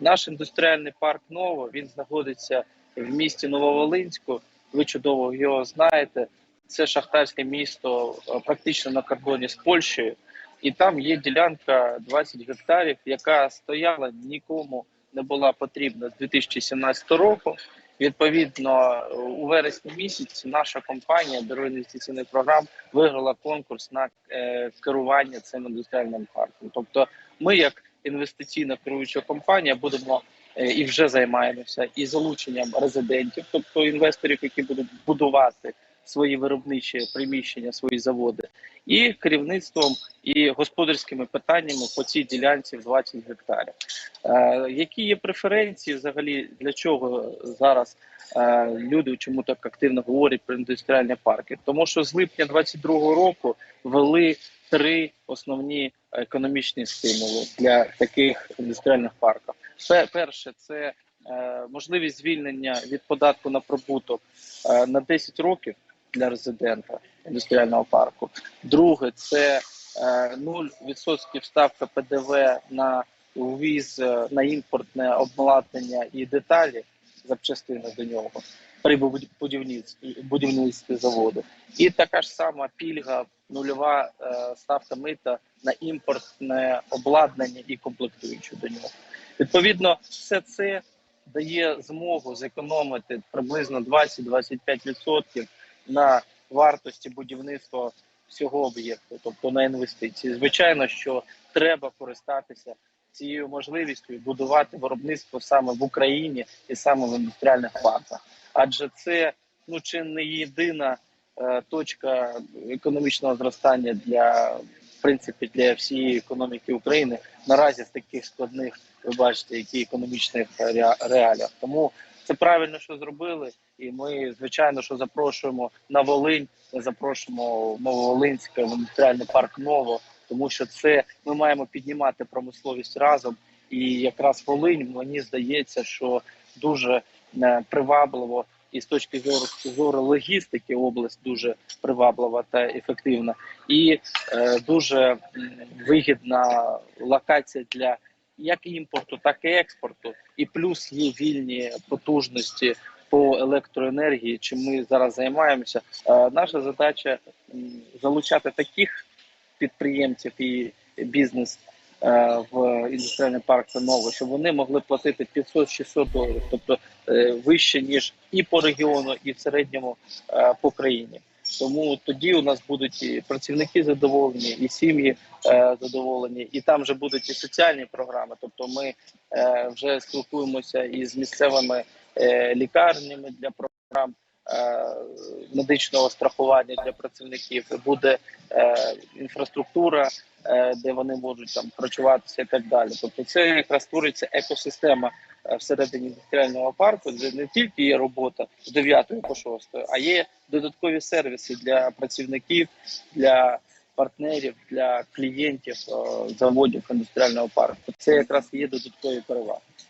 Наш індустріальний парк Ново він знаходиться в місті Нововолинську. Ви чудово його знаєте. Це шахтарське місто е, практично на кордоні з Польщею, і там є ділянка 20 гектарів, яка стояла нікому не була потрібна з 2017 року. Відповідно, у вересні місяці наша компанія Бюро інвестиційних програм виграла конкурс на е, керування цим індустріальним парком. Тобто, ми, як інвестиційна керуюча компанія, будемо е, і вже займаємося і залученням резидентів, тобто інвесторів, які будуть будувати свої виробничі приміщення, свої заводи, і керівництвом і господарськими питаннями по цій ділянці в 20 гектарів. Е, які є преференції взагалі для чого зараз е, люди чому так активно говорять про індустріальні парки? Тому що з липня 22-го року ввели три основні економічні стимули для таких індустріальних парків. Пе- Перше це е, можливість звільнення від податку на прибуток е, на 10 років для резидента індустріального парку. Друге це е, 0% ставка ПДВ на ввіз е, на імпортне обладнання і деталі запчастини до нього при буд- будівництві будівництві заводу. І така ж сама пільга, нульова е, ставка мита на імпортне обладнання і комплектуючу до нього. Відповідно, все це дає змогу зекономити приблизно 20-25% на вартості будівництва всього об'єкту, тобто на інвестиції. Звичайно, що треба користатися цією можливістю будувати виробництво саме в Україні і саме в індустріальних парках, адже це ну чи не єдина точка економічного зростання для в принципі для всієї економіки України наразі в таких складних, ви бачите, які економічних реаліях. Тому це правильно, що зробили, і ми звичайно, що запрошуємо на Волинь, ми запрошуємо Нововолинське індустріальний парк Ново, тому що це ми маємо піднімати промисловість разом. І якраз Волинь мені здається, що дуже е, привабливо і з точки зору зору логістики область дуже приваблива та ефективна, і е, дуже вигідна локація для як імпорту, так і експорту. І плюс є вільні потужності по електроенергії. Чим ми зараз займаємося. Е, наша задача залучати таких підприємців і бізнес в індустріальний парк ново, щоб вони могли платити 500-600 доларів, тобто е, вище ніж і по регіону, і в середньому е, по країні. Тому тоді у нас будуть і працівники задоволені, і сім'ї е, задоволені, і там вже будуть і соціальні програми. Тобто, ми е, вже спілкуємося із місцевими е, лікарнями для програм е, медичного страхування для працівників. Буде е, інфраструктура, е, де вони можуть там працюватися і так далі. Тобто, це якраз створюється екосистема е, всередині індустріального парку, де не тільки є робота з 9 по 6, а є додаткові сервіси для працівників, для партнерів, для клієнтів е, заводів індустріального парку. Це якраз є додаткові переваги.